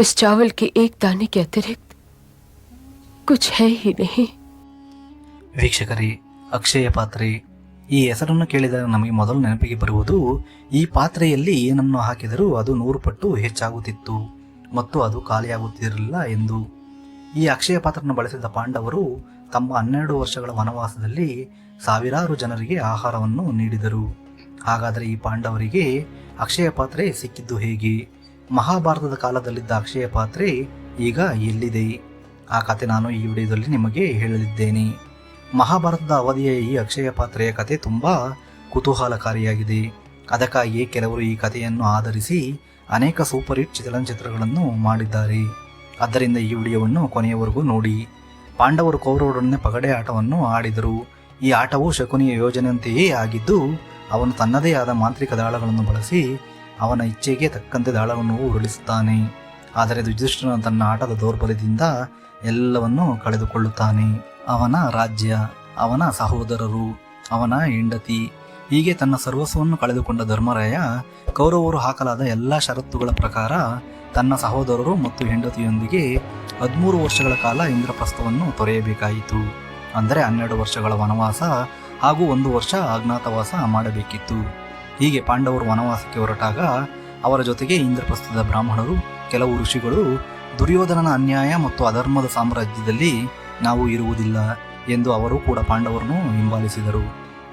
इस चावल के एक दाने के अतिरिक्त कुछ है ही नहीं ವೀಕ್ಷಕರೇ ಅಕ್ಷಯ ಪಾತ್ರೆ ಈ ಹೆಸರನ್ನು ಕೇಳಿದಾಗ ನಮಗೆ ಮೊದಲು ನೆನಪಿಗೆ ಬರುವುದು ಈ ಪಾತ್ರೆಯಲ್ಲಿ ಏನನ್ನು ಹಾಕಿದರೂ ಅದು ನೂರು ಪಟ್ಟು ಹೆಚ್ಚಾಗುತ್ತಿತ್ತು ಮತ್ತು ಅದು ಖಾಲಿಯಾಗುತ್ತಿರಲಿಲ್ಲ ಎಂದು ಈ ಅಕ್ಷಯ ಪಾತ್ರವನ್ನು ಬಳಸಿದ ಪಾಂಡವರು ತಮ್ಮ ಹನ್ನೆರಡು ವರ್ಷಗಳ ವನವಾಸದಲ್ಲಿ ಸಾವಿರಾರು ಜನರಿಗೆ ಆಹಾರವನ್ನು ನೀಡಿದರು ಹಾಗಾದರೆ ಈ ಪಾಂಡವರಿಗೆ ಅಕ್ಷಯ ಪಾತ್ರೆ ಸಿಕ್ಕಿದ್ದು ಹೇಗೆ ಮಹಾಭಾರತದ ಕಾಲದಲ್ಲಿದ್ದ ಅಕ್ಷಯ ಪಾತ್ರೆ ಈಗ ಎಲ್ಲಿದೆ? ಆ ಕತೆ ನಾನು ಈ ವಿಡಿಯೋದಲ್ಲಿ ನಿಮಗೆ ಹೇಳಲಿದ್ದೇನೆ. ಮಹಾಭಾರತದ ಅವಧಿಯ ಈ ಅಕ್ಷಯ ಪಾತ್ರೆಯ ಕತೆ ತುಂಬ ಕುತೂಹಲಕಾರಿಯಾಗಿದೆ. ಅದಕ್ಕಾಗಿಯೇ ಕೆಲವರು ಈ ಕಥೆಯನ್ನು ಆಧರಿಸಿ ಅನೇಕ ಸೂಪರ್ ಹಿಟ್ ಚಲನಚಿತ್ರಗಳನ್ನು ಮಾಡಿದ್ದಾರೆ. ಆದ್ದರಿಂದ ಈ ವಿಡಿಯೋವನ್ನು ಕೊನೆಯವರೆಗೂ ನೋಡಿ. ಪಾಂಡವರು ಕೌರವರೊಡನೆ ಪಗಡೆ ಆಟವನ್ನು ಆಡಿದರು. ಈ ಆಟವು ಶಕುನಿಯ ಯೋಜನೆಯಂತೆಯೇ ಆಗಿದ್ದು, ಅವನು ತನ್ನದೇ ಆದ ಮಾಂತ್ರಿಕ ದಾಳಗಳನ್ನು ಬಳಸಿ ಅವನ ಇಚ್ಛೆಗೆ ತಕ್ಕಂತೆ ದಾಳವನ್ನು ಉರುಳಿಸುತ್ತಾನೆ. ಆದರೆ ಯುಧಿಷ್ಠಿರನು ತನ್ನ ಆಟದ ದೌರ್ಬಲ್ಯದಿಂದ ಎಲ್ಲವನ್ನೂ ಕಳೆದುಕೊಳ್ಳುತ್ತಾನೆ. ಅವನ ರಾಜ್ಯ, ಅವನ ಸಹೋದರರು, ಅವನ ಹೆಂಡತಿ, ಹೀಗೆ ತನ್ನ ಸರ್ವಸ್ವವನ್ನು ಕಳೆದುಕೊಂಡ ಧರ್ಮರಾಯ, ಕೌರವರು ಹಾಕಲಾದ ಎಲ್ಲ ಷರತ್ತುಗಳ ಪ್ರಕಾರ ತನ್ನ ಸಹೋದರರು ಮತ್ತು ಹೆಂಡತಿಯೊಂದಿಗೆ ಹದಿಮೂರು ವರ್ಷಗಳ ಕಾಲ ಇಂದ್ರಪ್ರಸ್ಥವನ್ನು ತೊರೆಯಬೇಕಾಯಿತು. ಅಂದರೆ ಹನ್ನೆರಡು ವರ್ಷಗಳ ವನವಾಸ ಹಾಗೂ ಒಂದು ವರ್ಷ ಅಜ್ಞಾತವಾಸ ಮಾಡಬೇಕಿತ್ತು. ಹೀಗೆ ಪಾಂಡವರು ವನವಾಸಕ್ಕೆ ಹೊರಟಾಗ ಅವರ ಜೊತೆಗೆ ಇಂದ್ರಪ್ರಸ್ಥದ ಬ್ರಾಹ್ಮಣರು, ಕೆಲವು ಋಷಿಗಳು, ದುರ್ಯೋಧನನ ಅನ್ಯಾಯ ಮತ್ತು ಅಧರ್ಮದ ಸಾಮ್ರಾಜ್ಯದಲ್ಲಿ ನಾವು ಇರುವುದಿಲ್ಲ ಎಂದು ಅವರು ಕೂಡ ಪಾಂಡವರನ್ನು ಹಿಂಬಾಲಿಸಿದರು.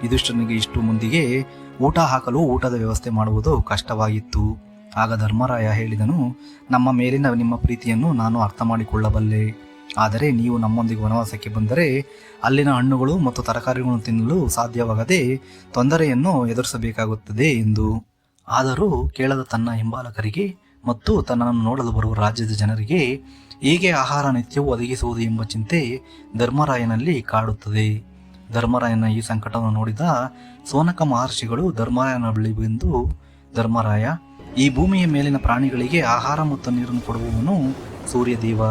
ಯುಧಿಷ್ಠನಿಗೆ ಇಷ್ಟು ಮುಂದಿಗೆ ಊಟ ಹಾಕಲು ಊಟದ ವ್ಯವಸ್ಥೆ ಮಾಡುವುದು ಕಷ್ಟವಾಗಿತ್ತು. ಆಗ ಧರ್ಮರಾಯ ಹೇಳಿದನು, ನಮ್ಮ ಮೇಲಿನ ನಿಮ್ಮ ಪ್ರೀತಿಯನ್ನು ನಾನು ಅರ್ಥ ಮಾಡಿಕೊಳ್ಳಬಲ್ಲೆ ಆದರೆ ನೀವು ನಮ್ಮೊಂದಿಗೆ ವನವಾಸಕ್ಕೆ ಬಂದರೆ ಅಲ್ಲಿನ ಹಣ್ಣುಗಳು ಮತ್ತು ತರಕಾರಿಗಳನ್ನು ತಿನ್ನಲು ಸಾಧ್ಯವಾಗದೆ ತೊಂದರೆಯನ್ನು ಎದುರಿಸಬೇಕಾಗುತ್ತದೆ ಎಂದು. ಆದರೂ ಕೇಳದ ತನ್ನ ಹಿಂಬಾಲಕರಿಗೆ ಮತ್ತು ತನ್ನನ್ನು ನೋಡಲು ಬರುವ ರಾಜ್ಯದ ಜನರಿಗೆ ಹೇಗೆ ಆಹಾರ ನಿತ್ಯವೂ ಒದಗಿಸುವುದು ಎಂಬ ಚಿಂತೆ ಧರ್ಮರಾಯನಲ್ಲಿ ಕಾಡುತ್ತದೆ. ಧರ್ಮರಾಯನ ಈ ಸಂಕಟವನ್ನು ನೋಡಿದ ಸೋನಕ ಮಹರ್ಷಿಗಳು ಧರ್ಮರಾಯನ ಬಳಿ ಬಂದು, ಧರ್ಮರಾಯ, ಈ ಭೂಮಿಯ ಮೇಲಿನ ಪ್ರಾಣಿಗಳಿಗೆ ಆಹಾರ ಮತ್ತು ನೀರನ್ನು ಕೊಡುವವನು ಸೂರ್ಯದೇವ.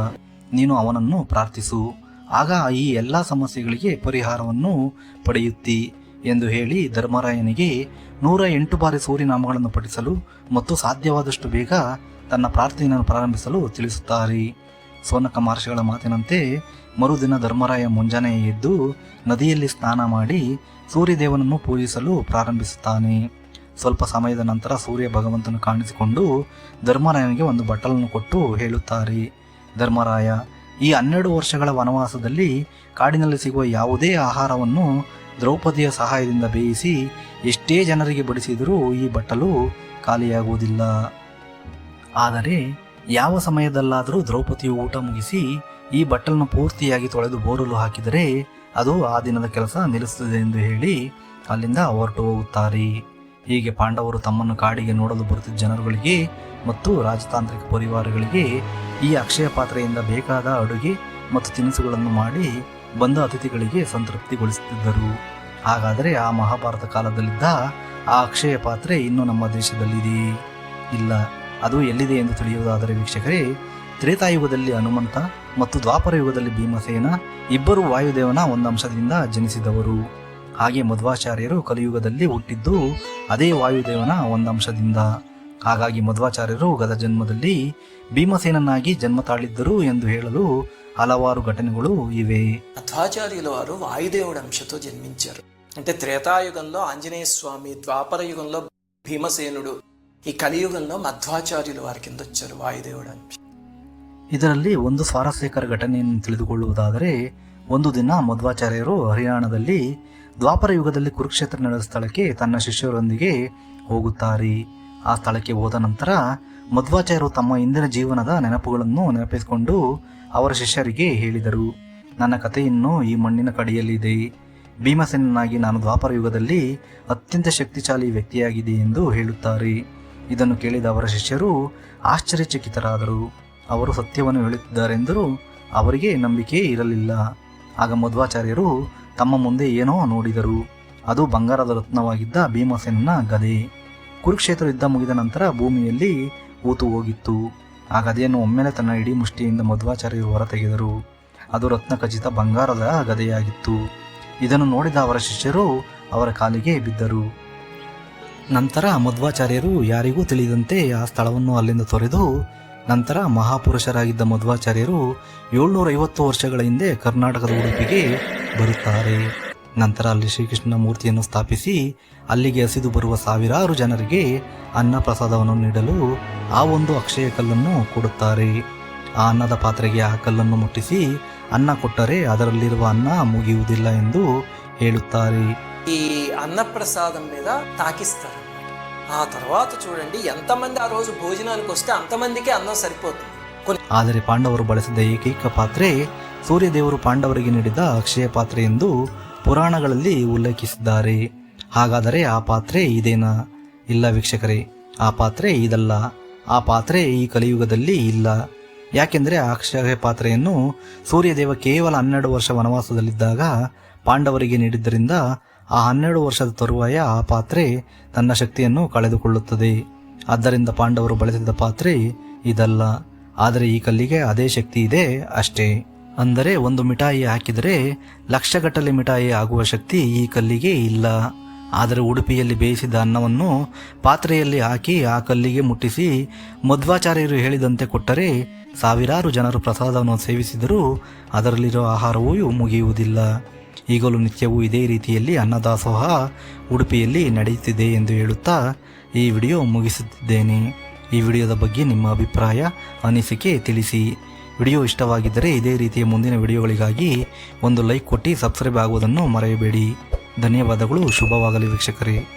ನೀನು ಅವನನ್ನು ಪ್ರಾರ್ಥಿಸು. ಆಗ ಈ ಎಲ್ಲ ಸಮಸ್ಯೆಗಳಿಗೆ ಪರಿಹಾರವನ್ನು ಪಡೆಯುತ್ತಿ ಎಂದು ಹೇಳಿ ಧರ್ಮರಾಯನಿಗೆ ನೂರ ಎಂಟು ಬಾರಿ ಸೂರ್ಯನಾಮಗಳನ್ನು ಪಠಿಸಲು ಮತ್ತು ಸಾಧ್ಯವಾದಷ್ಟು ಬೇಗ ತನ್ನ ಪ್ರಾರ್ಥನೆಯನ್ನು ಪ್ರಾರಂಭಿಸಲು ತಿಳಿಸುತ್ತಾರೆ. ಸೋನಕ ಮಹರ್ಷಿಗಳ ಮಾತಿನಂತೆ ಮರುದಿನ ಧರ್ಮರಾಯ ಮುಂಜಾನೆ ಎದ್ದು ನದಿಯಲ್ಲಿ ಸ್ನಾನ ಮಾಡಿ ಸೂರ್ಯದೇವನನ್ನು ಪೂಜಿಸಲು ಪ್ರಾರಂಭಿಸುತ್ತಾನೆ. ಸ್ವಲ್ಪ ಸಮಯದ ನಂತರ ಸೂರ್ಯ ಭಗವಂತನು ಕಾಣಿಸಿಕೊಂಡು ಧರ್ಮರಾಯನಿಗೆ ಒಂದು ಬಟ್ಟಲನ್ನು ಕೊಟ್ಟು ಹೇಳುತ್ತಾರೆ. ಧರ್ಮರಾಯ, ಈ ಹನ್ನೆರಡು ವರ್ಷಗಳ ವನವಾಸದಲ್ಲಿ ಕಾಡಿನಲ್ಲಿ ಸಿಗುವ ಯಾವುದೇ ಆಹಾರವನ್ನು ದ್ರೌಪದಿಯ ಸಹಾಯದಿಂದ ಬೇಯಿಸಿ ಎಷ್ಟೇ ಜನರಿಗೆ ಬಡಿಸಿದರೂ ಈ ಬಟ್ಟಲು ಖಾಲಿಯಾಗುವುದಿಲ್ಲ. ಆದರೆ ಯಾವ ಸಮಯದಲ್ಲಾದರೂ ದ್ರೌಪದಿಯು ಊಟ ಮುಗಿಸಿ ಈ ಬಟ್ಟಲನ್ನು ಪೂರ್ತಿಯಾಗಿ ತೊಳೆದು ಬೋರಲು ಹಾಕಿದರೆ ಅದು ಆ ದಿನದ ಕೆಲಸ ನಿಲ್ಲಿಸುತ್ತದೆ ಎಂದು ಹೇಳಿ ಅಲ್ಲಿಂದ ಹೊರಟು ಹೋಗುತ್ತಾರೆ. ಹೀಗೆ ಪಾಂಡವರು ತಮ್ಮನ್ನು ಕಾಡಿಗೆ ನೋಡಲು ಬರುತ್ತಿದ್ದ ಜನರುಗಳಿಗೆ ಮತ್ತು ರಾಜತಾಂತ್ರಿಕ ಪರಿವಾರಗಳಿಗೆ ಈ ಅಕ್ಷಯ ಪಾತ್ರೆಯಿಂದ ಬೇಕಾದ ಅಡುಗೆ ಮತ್ತು ತಿನಿಸುಗಳನ್ನು ಮಾಡಿ ಬಂದ ಅತಿಥಿಗಳಿಗೆ ಸಂತೃಪ್ತಿಗೊಳಿಸುತ್ತಿದ್ದರು. ಹಾಗಾದರೆ ಆ ಮಹಾಭಾರತ ಕಾಲದಲ್ಲಿದ್ದ ಆ ಅಕ್ಷಯ ಪಾತ್ರೆ ಇನ್ನೂ ನಮ್ಮ ದೇಶದಲ್ಲಿದೆ ಇಲ್ಲ, ಅದು ಎಲ್ಲಿದೆ ಎಂದು ತಿಳಿಯುವುದಾದರೆ ವೀಕ್ಷಕರೇ ತ್ರೇತಾಯುಗದಲ್ಲಿ ಹನುಮಂತ ಮತ್ತು ದ್ವಾಪರ ಯುಗದಲ್ಲಿ ಭೀಮಸೇನ ಇಬ್ಬರು ವಾಯುದೇವನ ಒಂದು ಅಂಶದಿಂದ ಜನಿಸಿದವರು. ಹಾಗೆ ಮಧ್ವಾಚಾರ್ಯರು ಕಲಿಯುಗದಲ್ಲಿ ಹುಟ್ಟಿದ್ದು ಅದೇ ವಾಯುದೇವನ ಒಂದಂಶದಿಂದ. ಹಾಗಾಗಿ ಮಧ್ವಾಚಾರ್ಯರು ಗದ ಜನ್ಮದಲ್ಲಿ ಭೀಮಸೇನನ್ನಾಗಿ ಜನ್ಮ ತಾಳಿದ್ದರು ಎಂದು ಹೇಳಲು ಹಲವಾರು ಘಟನೆಗಳು ಇವೆ. ಮಧ್ವಾಚಾರ್ಯುల వారు వాయుదేవుడి ಜನ್ಮಿಸರು జన్మించారు అంటే త్రేతాయుగంలో ఆంజనేయ స్వామి ద్వాపర యుగంలో భీమసేనుడు ఈ కలియుగంలో మధ్వాచార్యుల వారి కింద వచ్చారు వాయుదేవుడు ಇದರಲ್ಲಿ ಒಂದು ಸ್ವಾರಸ್ಯಕರ ಘಟನೆಯನ್ನು ತಿಳಿದುಕೊಳ್ಳುವುದಾದರೆ ಒಂದು ದಿನ ಮಧ್ವಾಚಾರ್ಯರು ಹರಿಯಾಣದಲ್ಲಿ ದ್ವಾಪರ ಯುಗದಲ್ಲಿ ಕುರುಕ್ಷೇತ್ರ ನಡೆದ ಸ್ಥಳಕ್ಕೆ ತನ್ನ ಶಿಷ್ಯರೊಂದಿಗೆ ಹೋಗುತ್ತಾರೆ. ಆ ಸ್ಥಳಕ್ಕೆ ಹೋದ ನಂತರ ಮಧ್ವಾಚಾರ್ಯರು ತಮ್ಮ ಹಿಂದಿನ ಜೀವನದ ನೆನಪುಗಳನ್ನು ನೆನಪಿಸಿಕೊಂಡು ಅವರ ಶಿಷ್ಯರಿಗೆ ಹೇಳಿದರು, ನನ್ನ ಕಥೆಯನ್ನು ಈ ಮಣ್ಣಿನ ಕಡೆಯಲ್ಲಿದೆ ಭೀಮಸೇನನಾಗಿ ನಾನು ದ್ವಾಪರ ಯುಗದಲ್ಲಿ ಅತ್ಯಂತ ಶಕ್ತಿಶಾಲಿ ವ್ಯಕ್ತಿಯಾಗಿದೆ ಎಂದು ಹೇಳುತ್ತಾರೆ. ಇದನ್ನು ಕೇಳಿದ ಅವರ ಶಿಷ್ಯರು ಆಶ್ಚರ್ಯಚಕಿತರಾದರು. ಅವರು ಸತ್ಯವನ್ನು ಹೇಳುತ್ತಿದ್ದಾರೆಂದರೂ ಅವರಿಗೆ ನಂಬಿಕೆ ಇರಲಿಲ್ಲ. ಆಗ ಮಧ್ವಾಚಾರ್ಯರು ತಮ್ಮ ಮುಂದೆ ಏನೋ ನೋಡಿದರು. ಅದು ಬಂಗಾರದ ರತ್ನವಾಗಿದ್ದ ಭೀಮಸೇನನ ಗದೆ. ಕುರುಕ್ಷೇತ್ರ ಯುದ್ಧ ಮುಗಿದ ನಂತರ ಭೂಮಿಯಲ್ಲಿ ಊತು ಹೋಗಿತ್ತು. ಆ ಗದೆಯನ್ನು ಒಮ್ಮೆಲೆ ತನ್ನ ಇಡೀ ಮುಷ್ಟಿಯಿಂದ ಮಧ್ವಾಚಾರ್ಯರು ಹೊರತೆಗೆದರು. ಅದು ರತ್ನ ಖಚಿತ ಬಂಗಾರದ ಗದೆಯಾಗಿತ್ತು. ಇದನ್ನು ನೋಡಿದ ಅವರ ಶಿಷ್ಯರು ಅವರ ಕಾಲಿಗೆ ಬಿದ್ದರು. ನಂತರ ಮಧ್ವಾಚಾರ್ಯರು ಯಾರಿಗೂ ತಿಳಿದಂತೆ ಆ ಸ್ಥಳವನ್ನು ಅಲ್ಲಿಂದ ತೊರೆದು ನಂತರ ಮಹಾಪುರುಷರಾಗಿದ್ದ ಮಧ್ವಾಚಾರ್ಯರು ಏಳ್ನೂರ ಐವತ್ತು ವರ್ಷಗಳ ಹಿಂದೆ ಕರ್ನಾಟಕದ ಉಡುಪಿಗೆ ಬರುತ್ತಾರೆ. ನಂತರ ಅಲ್ಲಿ ಶ್ರೀಕೃಷ್ಣನ ಮೂರ್ತಿಯನ್ನು ಸ್ಥಾಪಿಸಿ ಅಲ್ಲಿಗೆ ಹಸಿದು ಬರುವ ಸಾವಿರಾರು ಜನರಿಗೆ ಅನ್ನ ಪ್ರಸಾದವನ್ನು ನೀಡಲು ಆ ಒಂದು ಅಕ್ಷಯ ಕಲ್ಲನ್ನು ಕೊಡುತ್ತಾರೆ. ಆ ಅನ್ನದ ಪಾತ್ರೆಗೆ ಆ ಕಲ್ಲನ್ನು ಮುಟ್ಟಿಸಿ ಅನ್ನ ಕೊಟ್ಟರೆ ಅದರಲ್ಲಿರುವ ಅನ್ನ ಮುಗಿಯುವುದಿಲ್ಲ ಎಂದು ಹೇಳುತ್ತಾರೆ. ಈ ಅನ್ನ ಪ್ರಸಾದ ಮೇಲೆ ತಾಕಿಸ್ತಾರೆ. ఆ తర్వాత చూడండి ఎంతమంది ఆ రోజు భోజనానికి వస్తే అంతమందికే అన్నం సరిపోతుంది కొన్ని ಆದರೆ ಪಾಂಡವರು ಬಳಸಿದ ಏಕೈಕ ಪಾತ್ರೆ ಸೂರ್ಯದೇವರು ಪಾಂಡವರಿಗೆ ನೀಡಿದ ಅಕ್ಷಯ ಪಾತ್ರೆ ಎಂದು ಪುರಾಣಗಳಲ್ಲಿ ಉಲ್ಲೇಖಿಸಿದ್ದಾರೆ ಹಾಗಾದರೆ ಆ ಪಾತ್ರೆ ಇದೇನಾ ಇಲ್ಲ ವೀಕ್ಷಕರೇ ಆ ಪಾತ್ರೆ ಇದಲ್ಲ ಆ ಪಾತ್ರೆ ಈ ಕಲಿಯುಗದಲ್ಲಿ ಇಲ್ಲ ಯಾಕೆಂದರೆ ಆ ಅಕ್ಷಯ ಪಾತ್ರೆಯನ್ನು ಸೂರ್ಯದೇವ ಕೇವಲ ಹನ್ನೆರಡು ವರ್ಷ ವನವಾಸದಲ್ಲಿದ್ದಾಗ ಪಾಂಡವರಿಗೆ ನೀಡಿದ್ದರಿಂದ ಆ ಹನ್ನೆರಡು ವರ್ಷದ ತರುವಾಯ ಆ ಪಾತ್ರೆ ತನ್ನ ಶಕ್ತಿಯನ್ನು ಕಳೆದುಕೊಳ್ಳುತ್ತದೆ. ಆದ್ದರಿಂದ ಪಾಂಡವರು ಬಳಸಿದ ಪಾತ್ರೆ ಇದಲ್ಲ. ಆದರೆ ಈ ಕಲ್ಲಿಗೆ ಅದೇ ಶಕ್ತಿ ಇದೆ ಅಷ್ಟೇ. ಅಂದರೆ ಒಂದು ಮಿಠಾಯಿ ಹಾಕಿದರೆ ಲಕ್ಷಗಟ್ಟಲೆ ಮಿಠಾಯಿ ಆಗುವ ಶಕ್ತಿ ಈ ಕಲ್ಲಿಗೆ ಇಲ್ಲ. ಆದರೆ ಉಡುಪಿಯಲ್ಲಿ ಬೇಯಿಸಿದ ಅನ್ನವನ್ನು ಪಾತ್ರೆಯಲ್ಲಿ ಹಾಕಿ ಆ ಕಲ್ಲಿಗೆ ಮುಟ್ಟಿಸಿ ಮಧ್ವಾಚಾರ್ಯರು ಹೇಳಿದಂತೆ ಕೊಟ್ಟರೆ ಸಾವಿರಾರು ಜನರು ಪ್ರಸಾದವನ್ನು ಸೇವಿಸಿದರೂ ಅದರಲ್ಲಿರೋ ಆಹಾರವೂ ಮುಗಿಯುವುದಿಲ್ಲ. ಈಗಲೂ ನಿತ್ಯವೂ ಇದೇ ರೀತಿಯಲ್ಲಿ ಅನ್ನದಾಸೋಹ ಉಡುಪಿಯಲ್ಲಿ ನಡೆಯುತ್ತಿದೆ ಎಂದು ಹೇಳುತ್ತಾ ಈ ವಿಡಿಯೋ ಮುಗಿಸುತ್ತಿದ್ದೇನೆ. ಈ ವಿಡಿಯೋದ ಬಗ್ಗೆ ನಿಮ್ಮ ಅಭಿಪ್ರಾಯ ಅನಿಸಿಕೆ ತಿಳಿಸಿ. ವಿಡಿಯೋ ಇಷ್ಟವಾಗಿದ್ದರೆ ಇದೇ ರೀತಿಯ ಮುಂದಿನ ವಿಡಿಯೋಗಳಿಗಾಗಿ ಒಂದು ಲೈಕ್ ಕೊಟ್ಟು ಸಬ್ಸ್ಕ್ರೈಬ್ ಆಗುವುದನ್ನು ಮರೆಯಬೇಡಿ. ಧನ್ಯವಾದಗಳು, ಶುಭವಾಗಲಿ ವೀಕ್ಷಕರೇ.